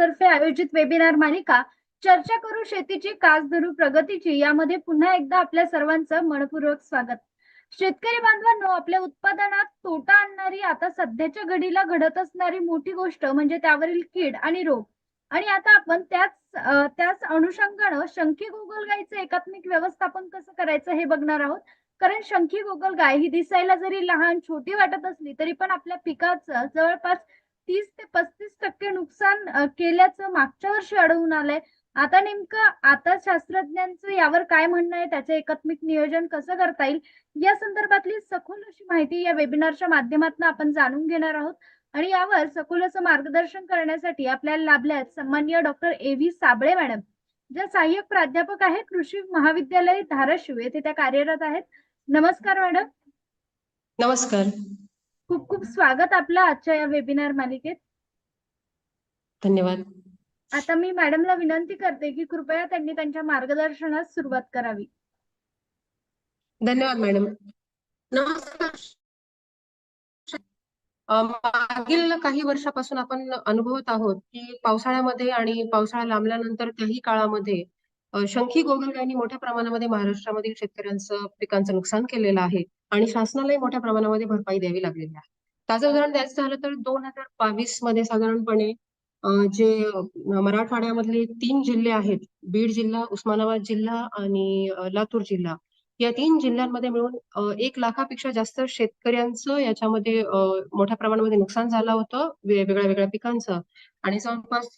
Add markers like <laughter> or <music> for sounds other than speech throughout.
तर्फे आयोजित वेबिनार मालिका चर्चा करू शेतीची कास धरू प्रगतीची यामध्ये पुन्हा एकदा आपल्या सर्वांचं मनपूर्वक स्वागत. शेतकरी बांधवांनो आपल्या उत्पादनात तोटा आणणारी आता सध्याच्या घडीला घडत असणारी मोठी गोष्ट म्हणजे त्यावरील कीड आणि रोग. आणि आता आपण त्याच त्याच अनुषंगानं शंखी गोगलगाईचं एकात्मिक व्यवस्थापन कसं करायचं हे बघणार आहोत. कारण शंखी गोगलगाय ही दिसायला जरी लहान छोटी वाटत असली तरी पण आपल्या पिकाचं जवळपास तीस ते पस्तीस टक्के नुकसान केल्याचं मागच्या वर्षी आढळून आलंय. आता नेमकं आता शास्त्रज्ञांचं यावर काय म्हणणं आहे? त्याचे एकात्मिक नियोजन कसं करता येईल? या संदर्भातली सखोल अशी माहिती या वेबिनारच्या माध्यमातून आपण जाणून घेणार आहोत. आणि यावर सखोल असं मार्गदर्शन करण्यासाठी आपल्याला लाभल्यात सन्मान्य doctor A V Sable madam ज्या सहाय्यक प्राध्यापक आहेत कृषी महाविद्यालय धाराशिव येथे त्या कार्यरत आहेत. नमस्कार मॅडम. नमस्कार. खूप खूप स्वागत आपलं आजच्या या वेबिनार मालिकेत. धन्यवाद. आता मी मॅडमला विनंती करते की कृपया त्यांनी त्यांच्या मार्गदर्शनास सुरुवात करावी. धन्यवाद मॅडम नमस्कार. मागील काही वर्षापासून आपण अनुभवत आहोत की पावसाळ्यामध्ये आणि पावसाळा लांबल्यानंतर काही काळामध्ये शंखी गोगलगायींनी मोठ्या प्रमाणामध्ये महाराष्ट्रामधील शेतकऱ्यांचं पिकांचं नुकसान केलेलं आहे आणि शासनालाही मोठ्या प्रमाणामध्ये भरपाई द्यावी लागलेली आहे. ताजं उदाहरण द्यायचं झालं तर दोन हजार बावीसमध्ये साधारणपणे जे मराठवाड्यामधले तीन जिल्हे आहेत बीड जिल्हा उस्मानाबाद जिल्हा आणि लातूर जिल्हा या तीन जिल्ह्यांमध्ये मिळून एक लाखापेक्षा जास्त शेतकऱ्यांचं याच्यामध्ये मोठ्या प्रमाणामध्ये नुकसान झालं होतं वेगवेगळ्या वेगळ्या पिकांचं आणि जवळपास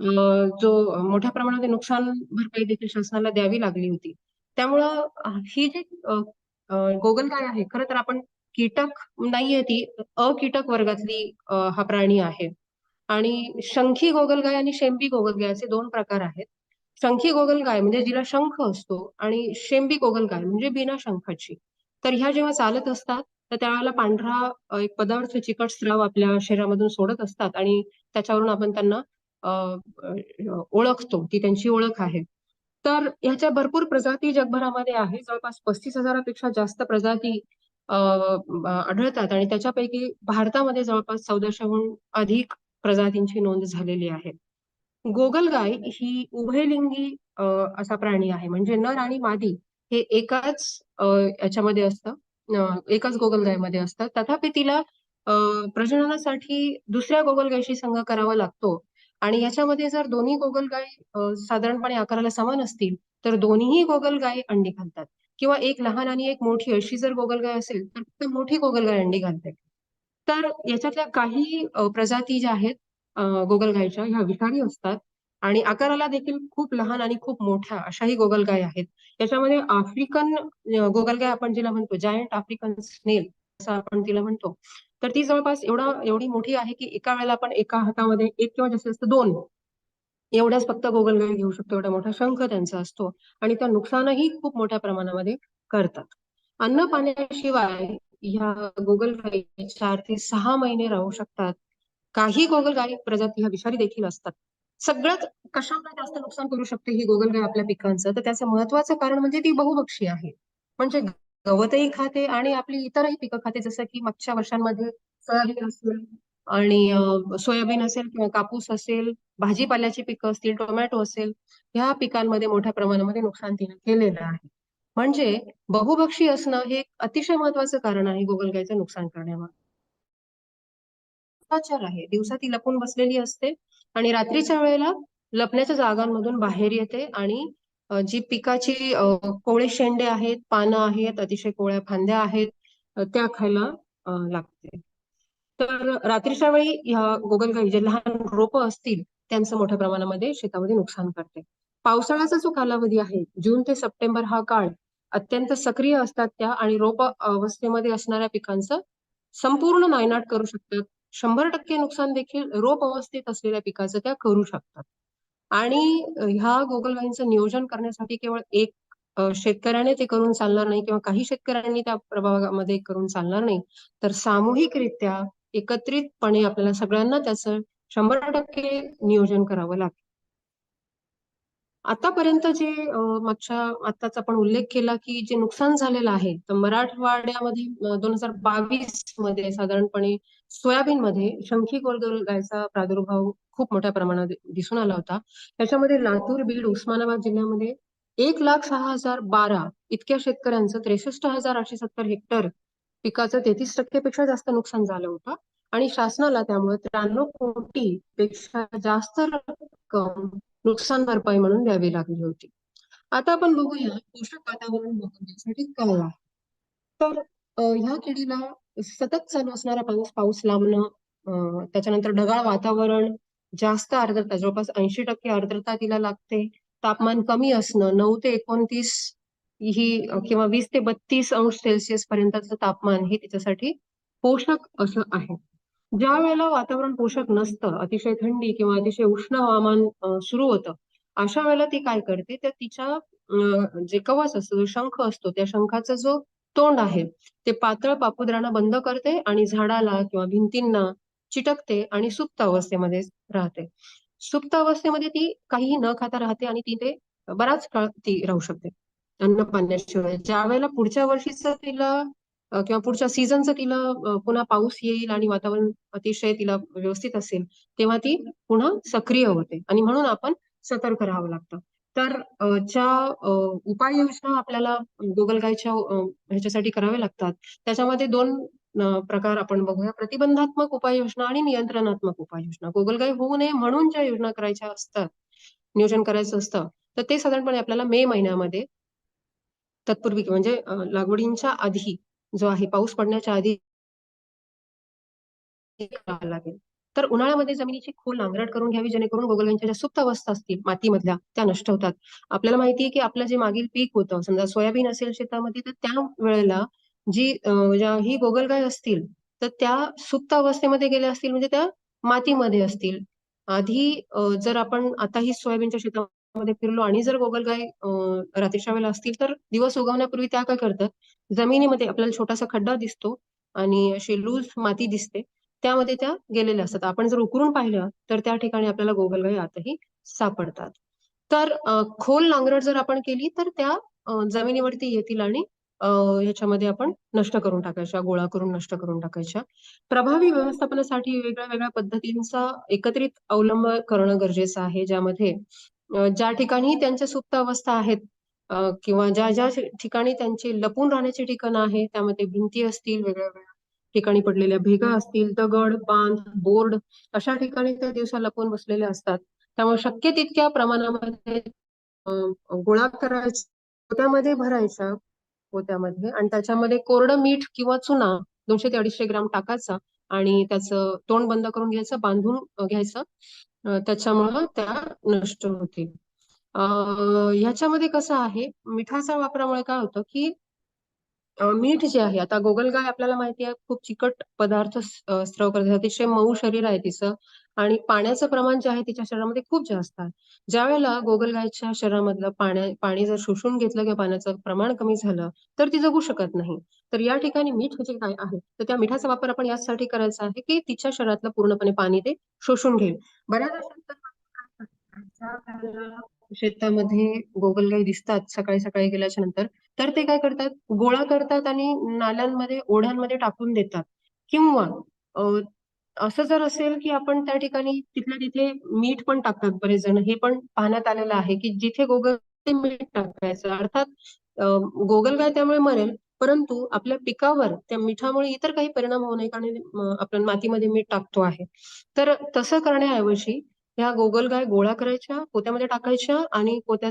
जो मोठ्या प्रमाणामध्ये नुकसान भरपाई देखील शासनाला द्यावी लागली होती. त्यामुळं ही जी गोगलगाय आहे खरं तर आपण कीटक नाहीये ती अकीटक वर्गातली हा प्राणी आहे. आणि शंखी गोगलगाय आणि शेंबी गोगलगाय असे दोन प्रकार आहेत. शंखी गोगलगाय म्हणजे जिला शंख असतो आणि शेंबी गोगलगाय म्हणजे बिना शंखाची. तर ह्या जेव्हा चालत असतात तर त्यावेळेला पांढरा एक पदार्थ चिकट स्राव आपल्या शरीरामधून सोडत असतात आणि त्याच्यावरून आपण त्यांना ओळखतो ती त्यांची ओळख आहे. तर ह्याच्या भरपूर प्रजाती जगभरामध्ये आहे. जवळपास पस्तीस हजारापेक्षा जास्त प्रजाती अ, आढळतात आणि त्याच्यापैकी भारतामध्ये जवळपास चौदाशेहून अधिक प्रजातींची नोंद झालेली आहे. गोगलगाय ही उभयलिंगी अ, असा प्राणी आहे. म्हणजे नर आणि मादी हे एकाच याच्यामध्ये असतं. एकाच गोगलगायमध्ये असतात. तथापि तिला अ, प्रजननासाठी दुसऱ्या गोगलगायशी संघ करावा लागतो. आणि याच्यामध्ये जर दोन्ही गोगलगाय अ, साधारणपणे आकाराला समान असतील तर दोन्हीही गोगलगाय अंडी घालतात. किंवा एक लहान आणि एक मोठी अशी जर गोगलगाय असेल तर फक्त मोठी गोगलगाय अंडी घालते. तर याच्यातल्या काही प्रजाती ज्या आहेत गोगलगायच्या ह्या विषारी असतात. आणि आकाराला देखील खूप लहान आणि खूप मोठ्या अशाही गोगलगाय आहेत. याच्यामध्ये आफ्रिकन गोगलगाय आपण जिला म्हणतो जायंट आफ्रिकन स्नेल असं आपण तिला म्हणतो. तर ती जवळपास एवढा एवढी मोठी आहे की एका वेळेला आपण एका हातामध्ये एक किंवा जास्तीत जास्त दोन एवढ्याच फक्त गोगलगाय घेऊ शकतो. एवढा मोठा शंख त्यांचा असतो आणि त्या नुकसानही खूप मोठ्या प्रमाणामध्ये करतात. अन्न पाण्याशिवाय ह्या गोगलगाई चार ते सहा महिने राहू शकतात. काही गोगलगाई प्रजाती ह्या विषारी देखील असतात. सगळ्यात कशामुळे जास्त नुकसान करू शकते ही गोगलगाय आपल्या पिकांचं? तर त्याचं महत्वाचं कारण म्हणजे ती बहुभक्षी आहे. म्हणजे गवतही खाते आणि आपली इतरही पिकं खाते जसं की मागच्या वर्षांमध्ये सोयाबीन असेल आणि सोयाबीन असेल किंवा कापूस असेल भाजीपाल्याची पिकं असतील टोमॅटो असेल ह्या पिकांमध्ये मोठ्या प्रमाणामध्ये नुकसान तिने केलेलं आहे. म्हणजे बहुभक्षी असणं हे एक अतिशय महत्वाचं कारण आहे गोगलगायचं नुकसान करण्यावर आहे. दिवसा ती लपून बसलेली असते आणि रात्रीच्या वेळेला लपण्याच्या जागांमधून बाहेर येते आणि जी पिकाची कोळे शेंडे आहेत पानं आहेत अतिशय कोळ्या फांद्या आहेत त्या खायला लागते. तर रात्रीच्या वेळी ह्या गोगलगाई जे लहान रोपं असतील त्यांचं मोठ्या प्रमाणामध्ये शेतामध्ये नुकसान करते. पावसाळ्याचा जो कालावधी आहे जून ते सप्टेंबर हा काळ अत्यंत सक्रिय असतात त्या आणि रोप अवस्थेमध्ये असणाऱ्या पिकांचं संपूर्ण नायनाट करू शकतात. शंभर टक्के नुकसान देखील रोप अवस्थेत असलेल्या पिकाचं त्या करू शकतात. आणि ह्या गोगलगाईंचं नियोजन करण्यासाठी केवळ एक शेतकऱ्याने ते करून चालणार नाही किंवा काही शेतकऱ्यांनी त्या प्रभागामध्ये करून चालणार नाही. तर सामूहिकरित्या एकत्रितपणे आपल्याला सगळ्यांना त्याचं शंभर टक्के नियोजन करावं लागेल. आतापर्यंत जे मागच्या आताच आपण उल्लेख केला की जे नुकसान झालेलं आहे तर मराठवाड्यामध्ये दोन हजार बावीसमध्ये साधारणपणे सोयाबीनमध्ये शंखी गोलगायचा प्रादुर्भाव खूप मोठ्या प्रमाणात दिसून आला होता. त्याच्यामध्ये लातूर, बीड, उस्मानाबाद जिल्ह्यामध्ये एक लाख सहा हजार बारा इतक्या शेतकऱ्यांचं त्रेसष्ट हजार आठशे सत्तर हेक्टर पिकाचं तेहतीस टक्केपेक्षा जास्त नुकसान झालं होतं आणि शासनाला त्यामुळे त्र्याण्णव कोटी पेक्षा जास्त रक्कम नुकसान भरपाई म्हणून द्यावी लागली होती. आता आपण बघूया पोषक वातावरण बघण्यासाठी काय आहे. तर ह्या किडीला सतत चालू असणारा पाऊस पाऊस लांबणं अ, त्याच्यानंतर ढगाळ वातावरण जास्त आर्द्रता जवळपास ऐंशी टक्के आर्द्रता तिला लागते. तापमान कमी असणं नऊ ते एकोणतीस ही किंवा वीस ते बत्तीस अंश सेल्सिअस पर्यंतचं तापमान हे तिच्यासाठी पोषक असं आहे. ज्या वेळेला वातावरण पोषक नसतं अतिशय थंडी किंवा अतिशय उष्ण हवामान सुरू होतं अशा वेळेला ती काय करते? तर तिच्या जे कवच असतो जो शंख असतो त्या शंखाचा जो तोंड आहे. ते पातळ पापुद्रानं बंद करते आणि झाडाला किंवा भिंतींना चिटकते आणि सुप्त अवस्थेमध्ये राहते. सुप्त अवस्थेमध्ये ती काहीही न खाता राहते आणि ती ते बराच काळ ती राहू शकते. अन्न पाण्याशिवाय. ज्या वेळेला पुढच्या वर्षीचं तिला किंवा पुढच्या सीझनचं तिला पुन्हा पाऊस येईल आणि वातावरण अतिशय तिला व्यवस्थित असेल तेव्हा ती पुन्हा सक्रिय होते. आणि म्हणून आपण सतर्क राहावं लागतं. तर च्या ज्या उपाययोजना आपल्याला गोगलगायच्या ह्याच्यासाठी कराव्या लागतात. त्याच्यामध्ये दोन प्रकार आपण बघूया. प्रतिबंधात्मक उपाययोजना आणि नियंत्रणात्मक उपाययोजना. गोगलगाय होऊ नये म्हणून ज्या योजना करायच्या असतात नियोजन करायचं असतं तर ते साधारणपणे आपल्याला मे महिन्यामध्ये तत्पूर्वी म्हणजे लागवडींच्या आधी जो आहे पाऊस पडण्याच्या आधी करावा लागेल. तर उन्हाळ्यामध्ये जमिनीची खोल नांगरट करून घ्यावी जेणेकरून गोगलगायींच्या ज्या सुप्त अवस्था असतील मातीमधल्या त्या नष्ट होतात. आपल्याला माहिती आहे की आपलं जे मागील पीक होतं समजा सोयाबीन असेल शेतामध्ये तर त्या वेळेला जी ज्या ही गोगलगाय असतील तर त्या सुप्त अवस्थेमध्ये गेल्या असतील म्हणजे त्या मातीमध्ये असतील. आधी जर आपण आता ही सोयाबीनच्या शेतामध्ये फिरलो आणि जर गोगलगाय रात्रीच्या वेळेला असतील तर दिवस उगवण्यापूर्वी त्या काय करतात? जमिनीमध्ये आपल्याला छोटासा खड्डा दिसतो आणि अशी लूज माती दिसते. त्यामध्ये त्या गेलेल्या असतात. आपण जर उकरून पाहिलं तर त्या ठिकाणी आपल्याला गोगलगाई आतही सापडतात. तर खोल नांगरट जर आपण केली तर त्या जमिनीवरती येतील आणि ह्याच्यामध्ये आपण नष्ट करून टाकायच्या गोळा करून नष्ट करून टाकायच्या. प्रभावी व्यवस्थापनासाठी वेगळ्या वेगळ्या पद्धतींचा एकत्रित अवलंब करणं गरजेचं आहे ज्यामध्ये ज्या ठिकाणी त्यांच्या सुप्त अवस्था आहेत किंवा ज्या ज्या ठिकाणी त्यांची लपून राहण्याची ठिकाणं आहे त्यामध्ये भिंती असतील वेगळ्या वेगळ्या ठिकाणी पडलेल्या भेगा असतील दगड बांध बोर्ड अशा ठिकाणी त्या दिवसा लपून बसलेल्या असतात? त्यामुळे शक्य तितक्या प्रमाणामध्ये गोळा करायचा पोत्यामध्ये भरायचा पोत्यामध्ये आणि त्याच्यामध्ये कोरडं मीठ किंवा चुना दोनशे ते अडीचशे ग्राम टाकायचा आणि त्याचं तोंड बंद करून घ्यायचं बांधून घ्यायचं त्याच्यामुळं त्या नष्ट होतील. अ, ह्याच्यामध्ये कसं आहे मिठाच्या वापरामुळे काय होतं की मीठ जे आहे आता गोगलगाय आपल्याला माहिती आहे खूप चिकट पदार्थ स्त्रव करते अतिशय मऊ शरीर आहे तिचं आणि पाण्याचं प्रमाण जे आहे तिच्या शरीरामध्ये खूप जास्त आहे. ज्या वेळेला गोगलगायच्या शरीरामधलं पाण्या पाणी जर शोषून घेतलं किंवा पाण्याचं प्रमाण कमी झालं तर ती जगू शकत नाही. तर या ठिकाणी मीठ जे काय आहे तर त्या मिठाचा वापर आपण यासाठी करायचा आहे की तिच्या शरीरातलं पूर्णपणे पाणी ते शोषून घेईल बऱ्याच शेतामध्ये गोगलगाई दिसतात सकाळी सकाळी गेल्याच्यानंतर. तर ते काय करतात? गोळा करतात आणि नाल्यांमध्ये ओढ्यांमध्ये टाकून देतात. किंवा असं जर असेल की आपण त्या ठिकाणी तिथल्या तिथे मीठ पण टाकतात बरेच जण हे पण पाहण्यात आलेलं आहे की जिथे गोगल ते मीठ टाकायचं. अर्थात गोगलगाय त्यामुळे मरेल परंतु आपल्या पिकावर त्या मिठामुळे इतर काही परिणाम होऊ नये कारण आपण मातीमध्ये मीठ टाकतो आहे. तर तसं करण्याऐवजी ह्या गोगलगाय गोळा करायच्या पोत्यामध्ये टाकायच्या आणि पोत्या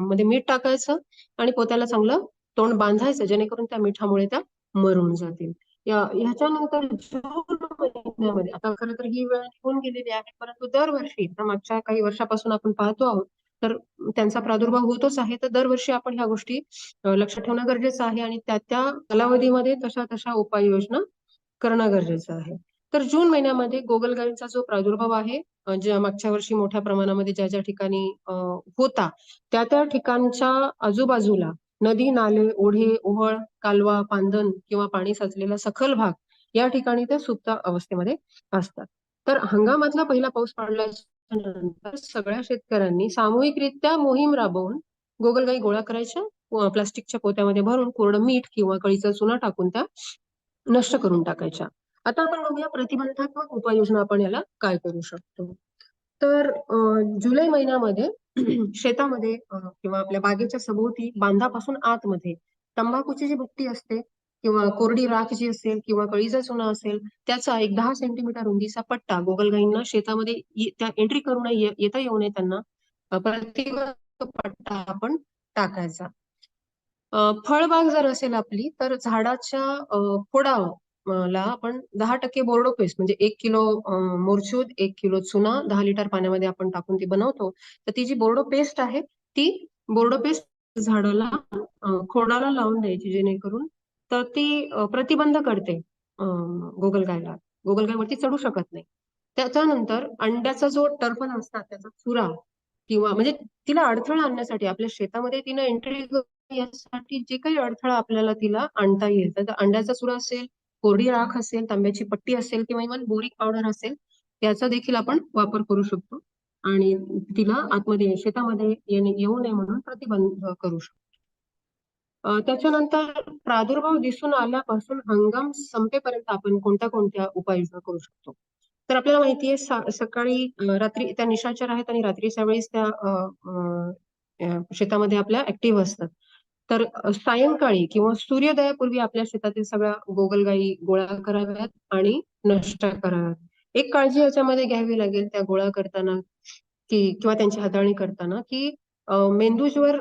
मध्ये मीठ टाकायचं आणि पोत्याला चांगलं तोंड बांधायचं जेणेकरून त्या मिठामुळे त्या मरून जातील. या ह्याच्यानंतर जून महिन्यामध्ये आता खरं तर ही वेळ निघून गेलेली आहे परंतु दरवर्षी मागच्या काही वर्षापासून आपण पाहतो आहोत तर त्यांचा प्रादुर्भाव होतोच आहे. तर दरवर्षी आपण ह्या गोष्टी लक्षात ठेवणं गरजेचं आहे आणि त्या त्या कालावधीमध्ये तशा तशा उपाययोजना करणं गरजेचं आहे. तर जून महिन्यामध्ये गोगलगायींचा जो प्रादुर्भाव आहे ज्या मागच्या वर्षी मोठ्या प्रमाणामध्ये ज्या ज्या ठिकाणी होता त्या त्या ठिकाणच्या आजूबाजूला नदी नाले ओढे ओहळ कालवा पांदन किंवा पाणी साचलेला सखल भाग या ठिकाणी त्या सुप्त अवस्थेमध्ये असतात. तर हंगामातला पहिला पाऊस पडल्याच्या नंतर सगळ्या शेतकऱ्यांनी सामूहिकरित्या मोहीम राबवून गोगलगाई गोळा करायच्या प्लास्टिकच्या पोत्यामध्ये भरून कोरडं मीठ किंवा कळीचा चुना टाकून त्या नष्ट करून टाकायच्या. आता आपण बघूया प्रतिबंधात्मक उपाययोजना आपण याला काय करू शकतो. तर जुलै महिन्यामध्ये <clears throat> शेतामध्ये किंवा आपल्या बागेच्या सभोवती बांधापासून आतमध्ये तंबाखूची जी बुट्टी असते किंवा कोरडी राख जी असेल किंवा कळीचा चुना असेल त्याचा एक दहा सेंटीमीटर रुंदीचा पट्टा गोगलगाईंना शेतामध्ये त्या एंट्री करू नये येता येऊ नये त्यांना प्रतिबंध पट्टा आपण टाकायचा. फळबाग जर असेल आपली तर झाडाच्या अं, ला आपण दहा टक्के बोर्डो पेस्ट म्हणजे एक किलो अं, मोरचूद एक किलो चुना दहा लिटर पाण्यामध्ये आपण टाकून ती बनवतो. तर ती जी बोर्डो पेस्ट आहे ती बोर्डो पेस्ट झाडाला खोडाला लावून द्यायची जेणेकरून तर ती प्रतिबंध करते गोगलगायला. गोगलगायवरती चढू शकत नाही. त्याच्यानंतर अंड्याचा जो टर्फन असतात त्याचा चुरा किंवा म्हणजे तिला अडथळा आणण्यासाठी आपल्या शेतामध्ये तिनं एंट्री यासाठी जे काही अडथळा आपल्याला तिला आणता येईल तर अंड्याचा चुरा असेल कोरडी राख असेल तांब्याची पट्टी असेल किंवा इव्हन बोरिक पावडर असेल त्याचा देखील आपण वापर करू शकतो. आणि तिला आतमध्ये शेतामध्ये येणे येऊ नये म्हणून प्रतिबंध करू शकतो. त्याच्यानंतर प्रादुर्भाव दिसून आल्यापासून हंगाम संपेपर्यंत आपण कोणत्या कोणत्या उपाययोजना करू शकतो? तर आपल्याला माहितीये सकाळी रात्री त्या निशाचर आहेत आणि रात्रीच्या वेळेस त्या शेतामध्ये आपल्या ऍक्टिव्ह असतात. तर सायंकाळी किंवा सूर्योदयापूर्वी आपल्या शेतातील सगळ्या गोगलगायी गोळा कराव्यात आणि नष्ट कराव्यात. एक काळजी याच्यामध्ये घ्यावी लागेल त्या गोळा करताना की किंवा त्यांची हाताळणी करताना की मेंदूजवर मेंदूज्वर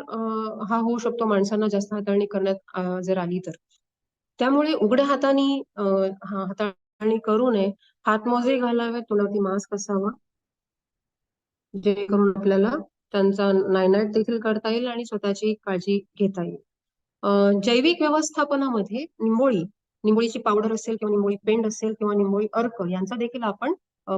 हा होऊ शकतो माणसांना जास्त हाताळणी करण्यात जर आली तर. त्यामुळे उघड्या हाताने हाताळणी करू नये. हातमोजे घालावे तोंडावरती मास्क असावा. जेणेकरून आपल्याला त्यांचा नायनाट देखील करता येईल आणि स्वतःची काळजी घेता येईल. जैविक व्यवस्थापनामध्ये निंबोळी निंबोळीची पावडर असेल किंवा निंबोळी पेंड असेल किंवा निंबोळी अर्क यांचा देखील आपण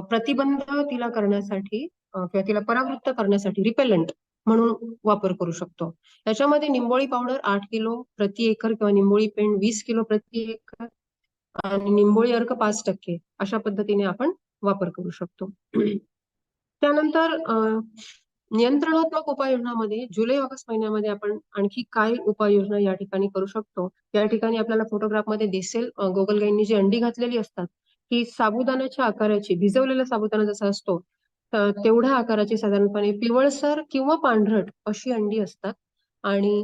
प्रतिबंध तिला करण्यासाठी किंवा तिला परावृत्त करण्यासाठी रिपेलंट म्हणून वापर करू शकतो. याच्यामध्ये निंबोळी पावडर आठ किलो प्रति एकर किंवा निंबोळी पेंड वीस किलो प्रति एकर आणि निंबोळी अर्क पाच टक्के अशा पद्धतीने आपण वापर करू शकतो. त्यानंतर नियंत्रणात्मक उपाययोजनामध्ये जुलै ऑगस्ट महिन्यामध्ये आपण आणखी काय उपाययोजना या ठिकाणी करू शकतो? या ठिकाणी आपल्याला फोटोग्राफमध्ये दिसेल गोगलगाईंनी जी अंडी घातलेली असतात की साबुदाण्याच्या आकाराची भिजवलेला साबुदाणा जसा असतो तेवढ्या आकाराची साधारणपणे पिवळसर किंवा पांढरट अशी अंडी असतात. आणि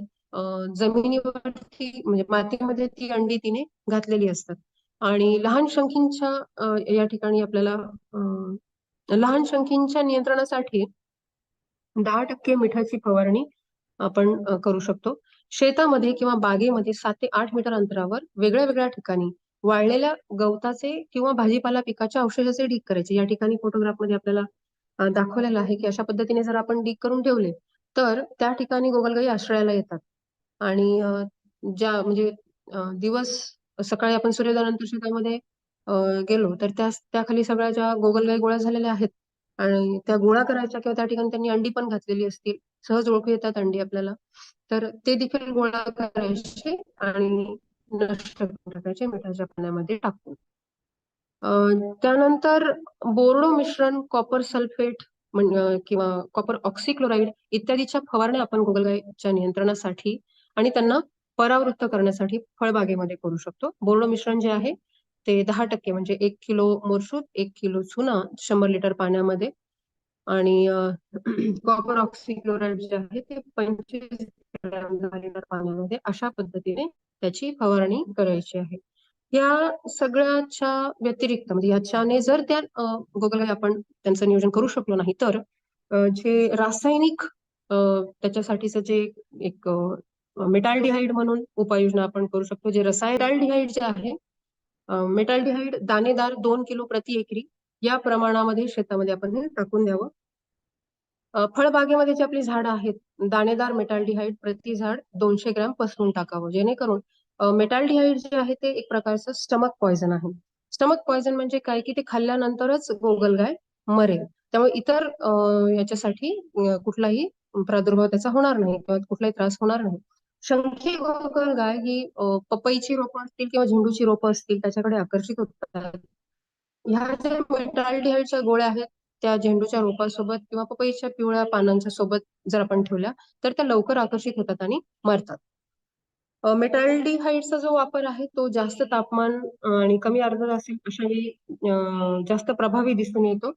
जमिनीवरती म्हणजे मातीमध्ये ती अंडी तिने घातलेली असतात. आणि लहान शंखींच्या या ठिकाणी आपल्याला लहान शंखींच्या नियंत्रणासाठी दहा टक्के मिठाची फवारणी आपण करू शकतो. शेतामध्ये किंवा बागेमध्ये सात ते आठ मीटर अंतरावर वेगळ्या वेगळ्या ठिकाणी वाळलेल्या गवताचे किंवा भाजीपाला पिकाच्या अवशेषाचे ढीक करायचे. या ठिकाणी फोटोग्राफमध्ये आपल्याला दाखवलेलं आहे की अशा पद्धतीने जर आपण ढीक करून ठेवले तर त्या ठिकाणी गोगलगाई आश्रयाला येतात. आणि ज्या म्हणजे दिवस सकाळी आपण सूर्योदयानंतर शेतामध्ये गेलो तर त्या त्याखाली सगळ्या ज्या गोगलगाई गोळ्या झालेल्या आहेत आणि त्या गोळा करायच्या किंवा त्या ठिकाणी त्यांनी अंडी पण घातलेली असतील. सहज ओळखू येतात अंडी आपल्याला. तर ते देखील गोळा करायचे आणि नष्ट करून टाकायचे मिठाच्या पाण्यामध्ये टाकून. त्यानंतर बोर्डो मिश्रण कॉपर सल्फेट किंवा कॉपर ऑक्सिक्लोराईड इत्यादीच्या फवारण्या आपण गोगलगायच्या नियंत्रणासाठी आणि त्यांना परावृत्त करण्यासाठी फळबागेमध्ये करू शकतो. बोर्डो मिश्रण जे आहे ते दहा टक्के म्हणजे एक किलो मोरशूद एक किलो चुना शंभर लिटर पाण्यामध्ये. आणि कॉपर ऑक्सिक्लोराईड जे आहे ते पंचवीस ग्रॅम दहा लिटर पाण्यामध्ये अशा पद्धतीने त्याची फवारणी करायची आहे. या सगळ्याच्या व्यतिरिक्त म्हणजे याच्याने जर त्या अं, गोगलगाई आपण त्यांचं नियोजन करू शकलो नाही तर जे रासायनिक त्याच्यासाठीच त्याच्यासाठीचं जे एक मेटाल्डिहाइड म्हणून उपाययोजना आपण करू शकतो जे रसायन जे आहे मेटाल्डिहाइड दाणेदार दोन किलो प्रति एकरी. या प्रमाणामध्ये शेतामध्ये आपण हे टाकून द्यावं. फळबागेमध्ये जी आपली झाडं आहेत दाणेदार मेटाल्डिहाइड प्रति झाड दोनशे ग्रॅम पसरून टाकावं. जेणेकरून मेटाल्डिहाइड जे आहे ते एक प्रकारचं स्टमक पॉयझन आहे. स्टमक पॉयझन म्हणजे काय की ते खाल्ल्यानंतरच गोगलगाय मरेल. त्यामुळे इतर याच्यासाठी कुठलाही प्रादुर्भाव त्याचा होणार नाही किंवा कुठलाही त्रास होणार नाही. शंखी गोगलगाय ही पपईची रोपं असतील किंवा झेंडूची रोपं असतील त्याच्याकडे आकर्षित होतात. ह्या ज्या मेटाल्डिहाइडच्या गोळ्या आहेत त्या झेंडूच्या रोपासोबत किंवा पपईच्या पिवळ्या पानांच्या सोबत जर आपण ठेवल्या तर त्या लवकर आकर्षित होतात आणि मरतात. मेटाल्डिहाइडचा जो वापर आहे तो जास्त तापमान आणि कमी आर्द्रता असेल अशाही जास्त प्रभावी दिसून येतो.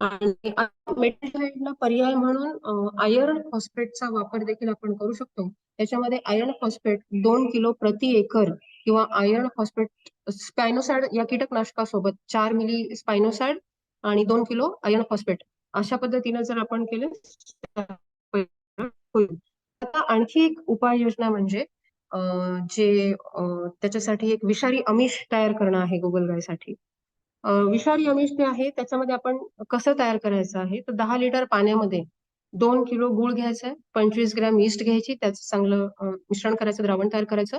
आणि मेटाल्डिहाइडला पर्याय म्हणून आयर्न फॉस्फेटचा वापर देखील आपण करू शकतो. त्याच्यामध्ये आयर्न फॉस्फेट दोन किलो प्रति एकर किंवा आयर्न फॉस्फेट स्पायनोसॅड या कीटकनाशकासोबत चार मिली स्पायनोसॅड आणि दोन किलो आयर्न फॉस्फेट. अशा पद्धतीने जर आपण केले आता आणखी एक उपाययोजना म्हणजे जे त्याच्यासाठी एक विषारी अमिष तयार करणं आहे गोगलगायसाठी विषारी अमिष जे आहे त्याच्यामध्ये आपण कसं तयार करायचं आहे? तर दहा लिटर पाण्यामध्ये दोन किलो गुळ घ्यायचा आहे पंचवीस ग्रॅम ईस्ट घ्यायची त्याचं चांगलं मिश्रण करायचं द्रावण तयार करायचं.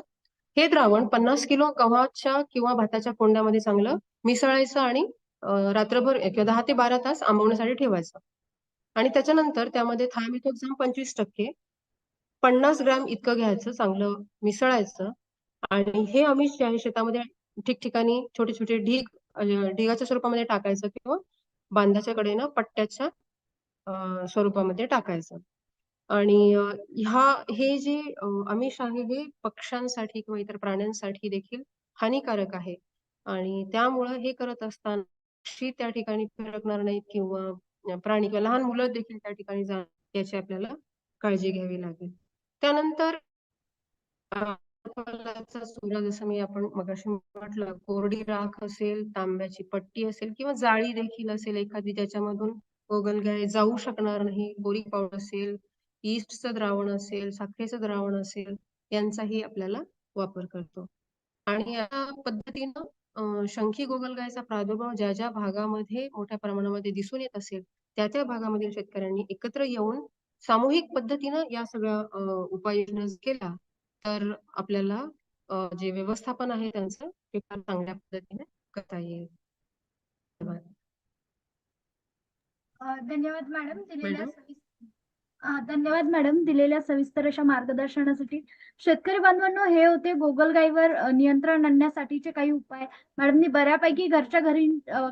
हे द्रावण पन्नास किलो गव्हाच्या किंवा भाताच्या कोंड्यामध्ये चांगलं मिसळायचं आणि रात्रभर किंवा दहा ते बारा तास आंबवण्यासाठी ठेवायचं. आणि त्याच्यानंतर त्यामध्ये थायमिथोक्झाम पंचवीस टक्के पन्नास ग्रॅम इतकं घ्यायचं चांगलं मिसळायचं. आणि हे अमिष जे आहे शेतामध्ये ठिकठिकाणी छोटे छोटे ढीग ढिगाच्या स्वरूपामध्ये टाकायचं किंवा बांधाच्या कडेनं पट्ट्याच्या स्वरूपामध्ये टाकायचं. आणि ह्या हे जे अमिष आमिष आहे हे पक्ष्यांसाठी किंवा इतर प्राण्यांसाठी देखील हानिकारक आहे. आणि त्यामुळं हे करत असताना पक्षी त्या ठिकाणी फिरकणार नाहीत किंवा प्राणी किंवा लहान मुलं देखील त्या ठिकाणी जा याची आपल्याला काळजी घ्यावी लागेल. त्यानंतर चुरा जसं मी आपण मगाशी म्हटलं कोरडी राख असेल तांब्याची पट्टी असेल किंवा जाळी देखील असेल एखादी ज्याच्यामधून गोगलगाय जाऊ शकणार नाही बोरिक पावडर असेल ईस्टचं द्रावण असेल साखरेचं द्रावण असेल यांचाही आपल्याला वापर करतो. आणि या पद्धतीनं शंखी गोगलगायचा प्रादुर्भाव ज्या ज्या भागामध्ये मोठ्या प्रमाणामध्ये दिसून येत असेल त्या त्या भागामधील शेतकऱ्यांनी एकत्र येऊन सामूहिक पद्धतीनं या सगळ्या उपाययोजना केल्या तर आपल्याला अं, जे व्यवस्थापन आहे त्यांचं ते फार चांगल्या पद्धतीने करता येईल. धन्यवाद. अ, धन्यवाद मॅडम दिलेल्या धन्यवाद मॅडम दिलेल्या सविस्तर अशा मार्गदर्शनासाठी. शेतकरी बांधवांनो हे होते गोगलगाईवर नियंत्रण आणण्यासाठीचे काही उपाय. मॅडमनी बऱ्यापैकी घरच्या घरी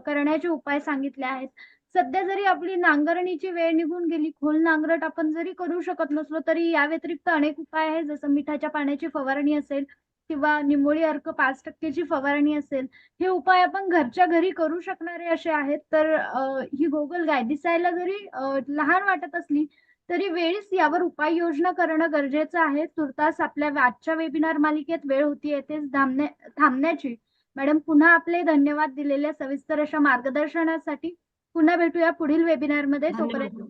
करण्याचे उपाय सांगितले आहेत. सध्या जरी आपली नांगरणीची वेळ निघून गेली खोल नांगरट आपण जरी करू शकत नसलो तरी या व्यतिरिक्त अनेक उपाय आहेत. जसं मिठाच्या पाण्याची फवारणी असेल किंवा निंबोळी अर्क पाच टक्केची फवारणी असेल हे उपाय आपण घरच्या घरी करू शकणारे असे आहेत. तर ही ही गोगलगाय दिसायला जरी लहान वाटत असली तरी वेळीच यावर उपाययोजना करणं गरजेचं आहे. तुर्तास आपल्या आजच्या वेबिनार मालिकेत वेळ होती येथेच थांबण्या थांबण्याची मॅडम पुन्हा आपले धन्यवाद दिलेल्या सविस्तर अशा मार्गदर्शनासाठी. पुन्हा भेटूया पुढील वेबिनारमध्ये तोपर्यंत